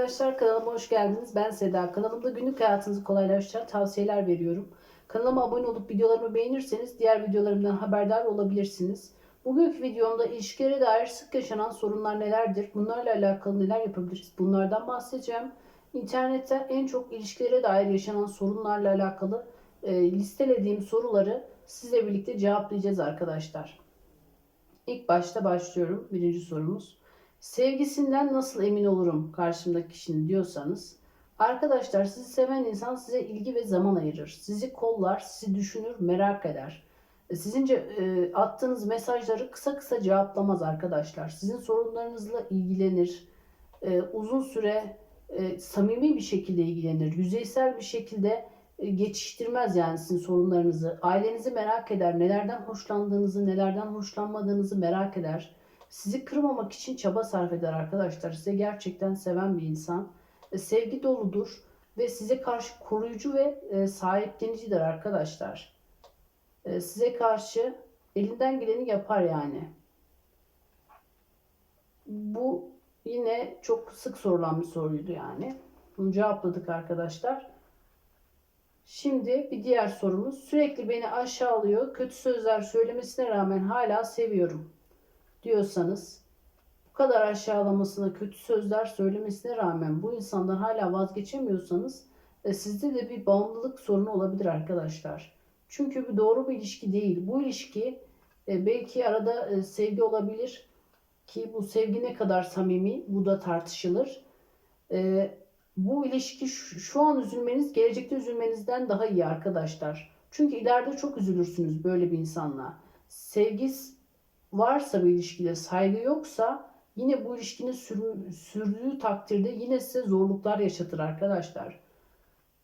arkadaşlar kanalıma hoş geldiniz. Ben Seda. Kanalımda günlük hayatınızı kolaylaştıran tavsiyeler veriyorum. Kanalıma abone olup videolarımı beğenirseniz diğer videolarımdan haberdar olabilirsiniz. Bugünkü videomda ilişkilere dair sık yaşanan sorunlar nelerdir? Bunlarla alakalı neler yapabiliriz? Bunlardan bahsedeceğim. İnternette en çok ilişkilere dair yaşanan sorunlarla alakalı e, listelediğim soruları sizle birlikte cevaplayacağız arkadaşlar. İlk başta başlıyorum. Birinci sorumuz. Sevgisinden nasıl emin olurum karşımdaki kişinin diyorsanız arkadaşlar sizi seven insan size ilgi ve zaman ayırır. Sizi kollar, sizi düşünür, merak eder. E, Sizince e, attığınız mesajları kısa kısa cevaplamaz arkadaşlar. Sizin sorunlarınızla ilgilenir. E, uzun süre e, samimi bir şekilde ilgilenir. Yüzeysel bir şekilde e, geçiştirmez yani sizin sorunlarınızı. Ailenizi merak eder. Nelerden hoşlandığınızı, nelerden hoşlanmadığınızı merak eder. Sizi kırmamak için çaba sarf eder arkadaşlar. Size gerçekten seven bir insan. E, Sevgi doludur ve size karşı koruyucu ve e, sahiplenicidir arkadaşlar. E, Size karşı elinden geleni yapar yani. Bu yine çok sık sorulan bir soruydu yani. Bunu cevapladık arkadaşlar. Şimdi bir diğer sorumuz. Sürekli beni aşağılıyor. Kötü sözler söylemesine rağmen hala seviyorum diyorsanız bu kadar aşağılamasına, kötü sözler söylemesine rağmen bu insandan hala vazgeçemiyorsanız e, sizde de bir bağımlılık sorunu olabilir arkadaşlar. Çünkü bu doğru bir ilişki değil. Bu ilişki e, belki arada e, sevgi olabilir ki bu sevgi ne kadar samimi bu da tartışılır. E, bu ilişki şu, şu an üzülmeniz gelecekte üzülmenizden daha iyi arkadaşlar. Çünkü ileride çok üzülürsünüz böyle bir insanla. Sevgi varsa bir ilişkide saygı yoksa yine bu ilişkinin sürü- sürdüğü takdirde yine size zorluklar yaşatır arkadaşlar.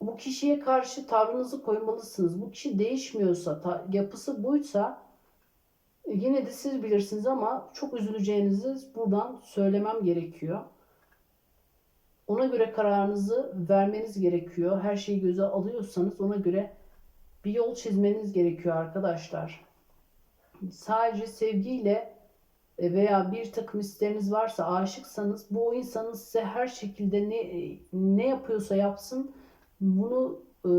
Bu kişiye karşı tavrınızı koymalısınız. Bu kişi değişmiyorsa, ta- yapısı buysa yine de siz bilirsiniz ama çok üzüleceğinizi buradan söylemem gerekiyor. Ona göre kararınızı vermeniz gerekiyor. Her şeyi göze alıyorsanız ona göre bir yol çizmeniz gerekiyor arkadaşlar sadece sevgiyle e, veya bir takım isteriniz varsa aşıksanız bu o insanın size her şekilde ne ne yapıyorsa yapsın bunu e,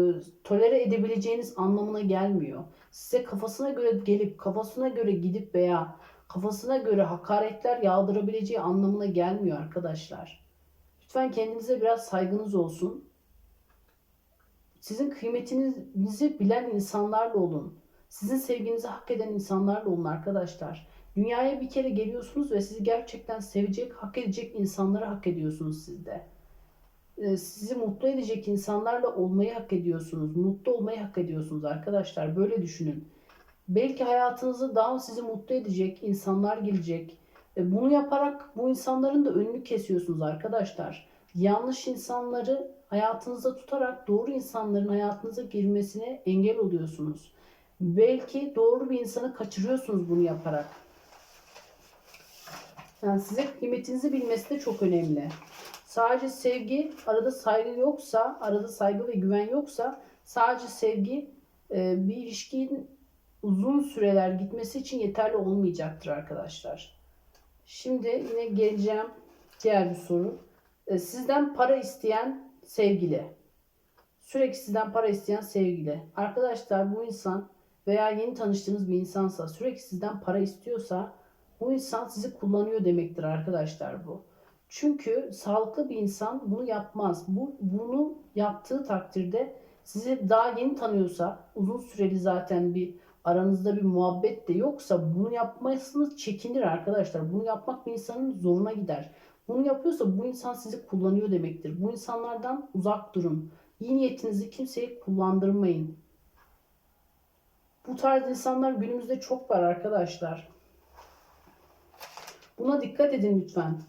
tolere edebileceğiniz anlamına gelmiyor. Size kafasına göre gelip kafasına göre gidip veya kafasına göre hakaretler yağdırabileceği anlamına gelmiyor arkadaşlar. Lütfen kendinize biraz saygınız olsun. Sizin kıymetinizi bilen insanlarla olun. Sizin sevginizi hak eden insanlarla olun arkadaşlar. Dünyaya bir kere geliyorsunuz ve sizi gerçekten sevecek, hak edecek insanları hak ediyorsunuz siz de. Ee, Sizi mutlu edecek insanlarla olmayı hak ediyorsunuz. Mutlu olmayı hak ediyorsunuz arkadaşlar. Böyle düşünün. Belki hayatınızda daha sizi mutlu edecek insanlar gelecek. Ve bunu yaparak bu insanların da önünü kesiyorsunuz arkadaşlar. Yanlış insanları hayatınızda tutarak doğru insanların hayatınıza girmesine engel oluyorsunuz. Belki doğru bir insanı kaçırıyorsunuz bunu yaparak. Yani size kıymetinizi bilmesi de çok önemli. Sadece sevgi, arada saygı yoksa, arada saygı ve güven yoksa sadece sevgi e, bir ilişkinin uzun süreler gitmesi için yeterli olmayacaktır arkadaşlar. Şimdi yine geleceğim diğer bir soru. E, Sizden para isteyen sevgili. Sürekli sizden para isteyen sevgili. Arkadaşlar bu insan veya yeni tanıştığınız bir insansa sürekli sizden para istiyorsa bu insan sizi kullanıyor demektir arkadaşlar bu. Çünkü sağlıklı bir insan bunu yapmaz. Bu bunu yaptığı takdirde sizi daha yeni tanıyorsa, uzun süreli zaten bir aranızda bir muhabbet de yoksa bunu yapmasını çekinir arkadaşlar. Bunu yapmak bir insanın zoruna gider. Bunu yapıyorsa bu insan sizi kullanıyor demektir. Bu insanlardan uzak durun. İyi niyetinizi kimseye kullandırmayın. Bu tarz insanlar günümüzde çok var arkadaşlar. Buna dikkat edin lütfen.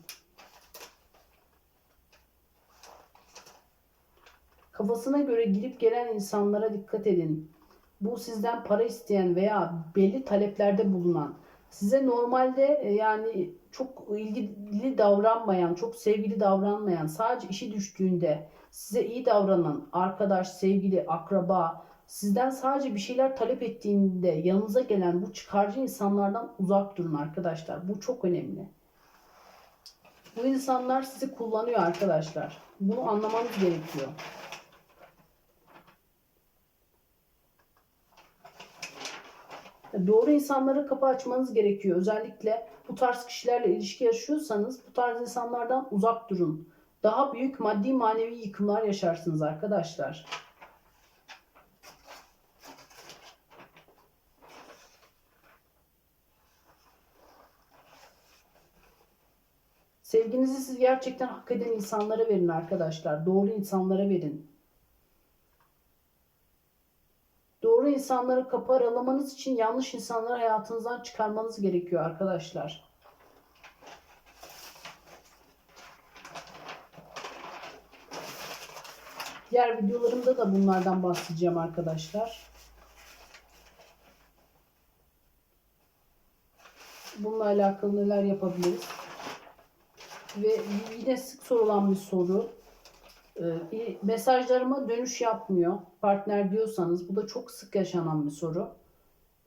Kafasına göre gidip gelen insanlara dikkat edin. Bu sizden para isteyen veya belli taleplerde bulunan, size normalde e, yani çok ilgili davranmayan, çok sevgili davranmayan, sadece işi düştüğünde size iyi davranan arkadaş, sevgili, akraba, sizden sadece bir şeyler talep ettiğinde yanınıza gelen bu çıkarcı insanlardan uzak durun arkadaşlar. Bu çok önemli. Bu insanlar sizi kullanıyor arkadaşlar. Bunu anlamanız gerekiyor. Doğru insanlara kapı açmanız gerekiyor. Özellikle bu tarz kişilerle ilişki yaşıyorsanız bu tarz insanlardan uzak durun. Daha büyük maddi manevi yıkımlar yaşarsınız arkadaşlar. Sevginizi siz gerçekten hak eden insanlara verin arkadaşlar. Doğru insanlara verin. Doğru insanlara kapı aralamanız için yanlış insanları hayatınızdan çıkarmanız gerekiyor arkadaşlar. Diğer videolarımda da bunlardan bahsedeceğim arkadaşlar. Bununla alakalı neler yapabiliriz? Ve yine sık sorulan bir soru. Ee, mesajlarıma dönüş yapmıyor. Partner diyorsanız bu da çok sık yaşanan bir soru.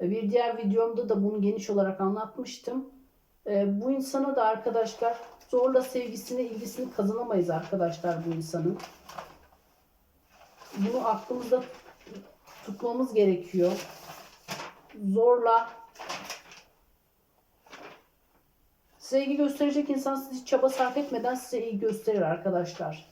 Ee, bir diğer videomda da bunu geniş olarak anlatmıştım. Ee, bu insana da arkadaşlar zorla sevgisini, ilgisini kazanamayız arkadaşlar bu insanın. Bunu aklımızda tutmamız gerekiyor. Zorla size ilgi gösterecek insan siz hiç çaba sarf etmeden size ilgi gösterir arkadaşlar.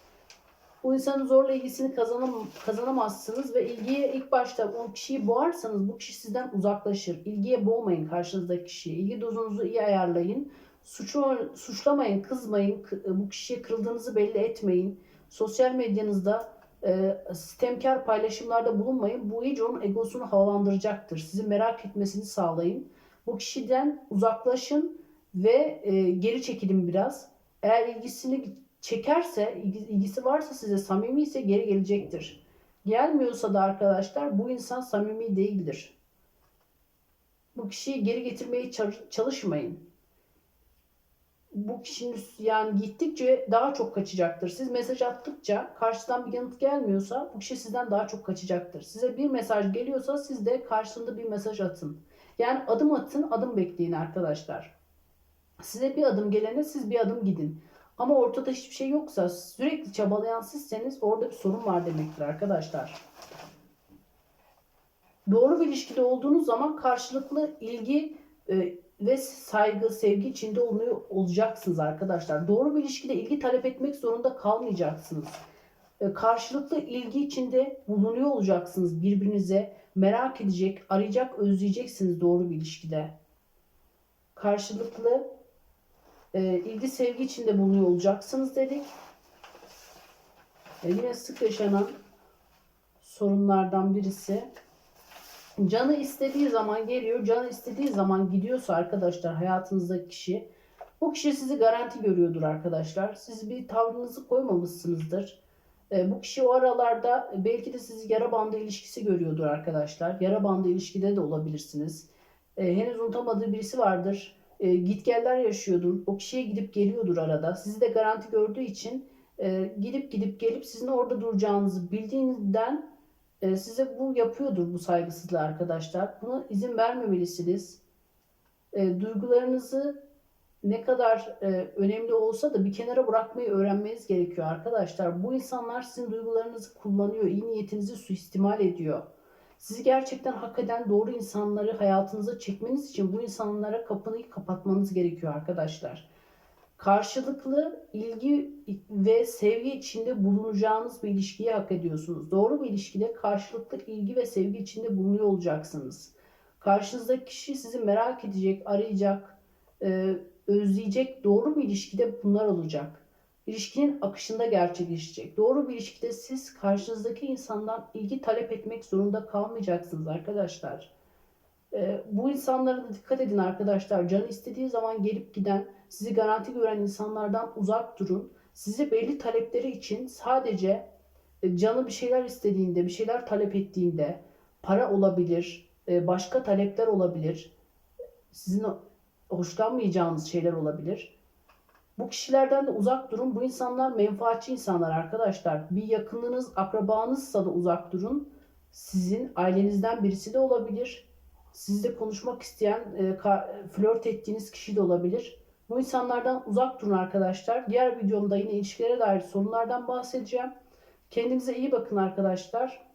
Bu insanın zorla ilgisini kazanam kazanamazsınız ve ilgiye ilk başta o kişiyi boğarsanız bu kişi sizden uzaklaşır. İlgiye boğmayın karşınızdaki kişiyi. İlgi dozunuzu iyi ayarlayın. Suçu, suçlamayın, kızmayın. Bu kişiye kırıldığınızı belli etmeyin. Sosyal medyanızda e, sistemkar paylaşımlarda bulunmayın. Bu iyice onun egosunu havalandıracaktır. Sizi merak etmesini sağlayın. Bu kişiden uzaklaşın ve e, geri çekilin biraz. Eğer ilgisini çekerse, ilgisi varsa size samimi ise geri gelecektir. Gelmiyorsa da arkadaşlar bu insan samimi değildir. Bu kişiyi geri getirmeye çalışmayın. Bu kişinin yani gittikçe daha çok kaçacaktır. Siz mesaj attıkça karşıdan bir yanıt gelmiyorsa bu kişi sizden daha çok kaçacaktır. Size bir mesaj geliyorsa siz de karşılığında bir mesaj atın. Yani adım atın, adım bekleyin arkadaşlar. Size bir adım gelene siz bir adım gidin. Ama ortada hiçbir şey yoksa sürekli çabalayan sizseniz orada bir sorun var demektir arkadaşlar. Doğru bir ilişkide olduğunuz zaman karşılıklı ilgi e, ve saygı, sevgi içinde oluyor olacaksınız arkadaşlar. Doğru bir ilişkide ilgi talep etmek zorunda kalmayacaksınız. E, karşılıklı ilgi içinde bulunuyor olacaksınız birbirinize. Merak edecek, arayacak, özleyeceksiniz doğru bir ilişkide. Karşılıklı e, ilgi sevgi içinde bulunuyor olacaksınız dedik. E, yine sık yaşanan sorunlardan birisi. Canı istediği zaman geliyor, canı istediği zaman gidiyorsa arkadaşlar hayatınızdaki kişi, bu kişi sizi garanti görüyordur arkadaşlar. Siz bir tavrınızı koymamışsınızdır. E, bu kişi o aralarda belki de sizi yara bandı ilişkisi görüyordur arkadaşlar. Yara bandı ilişkide de olabilirsiniz. E, henüz unutamadığı birisi vardır e, gitgeller yaşıyordur. O kişiye gidip geliyordur arada. Sizi de garanti gördüğü için e, gidip gidip gelip sizin orada duracağınızı bildiğinden e, size bu yapıyordur bu saygısızlığı arkadaşlar. Buna izin vermemelisiniz. E, duygularınızı ne kadar e, önemli olsa da bir kenara bırakmayı öğrenmeniz gerekiyor arkadaşlar. Bu insanlar sizin duygularınızı kullanıyor, iyi niyetinizi suistimal ediyor. Sizi gerçekten hak eden doğru insanları hayatınıza çekmeniz için bu insanlara kapıyı kapatmanız gerekiyor arkadaşlar. Karşılıklı ilgi ve sevgi içinde bulunacağınız bir ilişkiyi hak ediyorsunuz. Doğru bir ilişkide karşılıklı ilgi ve sevgi içinde bulunuyor olacaksınız. Karşınızdaki kişi sizi merak edecek, arayacak, özleyecek doğru bir ilişkide bunlar olacak ilişkinin akışında gerçekleşecek. Doğru bir ilişkide siz karşınızdaki insandan ilgi talep etmek zorunda kalmayacaksınız arkadaşlar. Ee, bu insanlara da dikkat edin arkadaşlar. Canı istediği zaman gelip giden, sizi garanti gören insanlardan uzak durun. Size belli talepleri için sadece e, canı bir şeyler istediğinde, bir şeyler talep ettiğinde, para olabilir, e, başka talepler olabilir, sizin hoşlanmayacağınız şeyler olabilir bu kişilerden de uzak durun. Bu insanlar menfaatçi insanlar arkadaşlar. Bir yakınınız, akrabanızsa da uzak durun. Sizin ailenizden birisi de olabilir. Sizle konuşmak isteyen, e, flört ettiğiniz kişi de olabilir. Bu insanlardan uzak durun arkadaşlar. Diğer videomda yine ilişkilere dair sorunlardan bahsedeceğim. Kendinize iyi bakın arkadaşlar.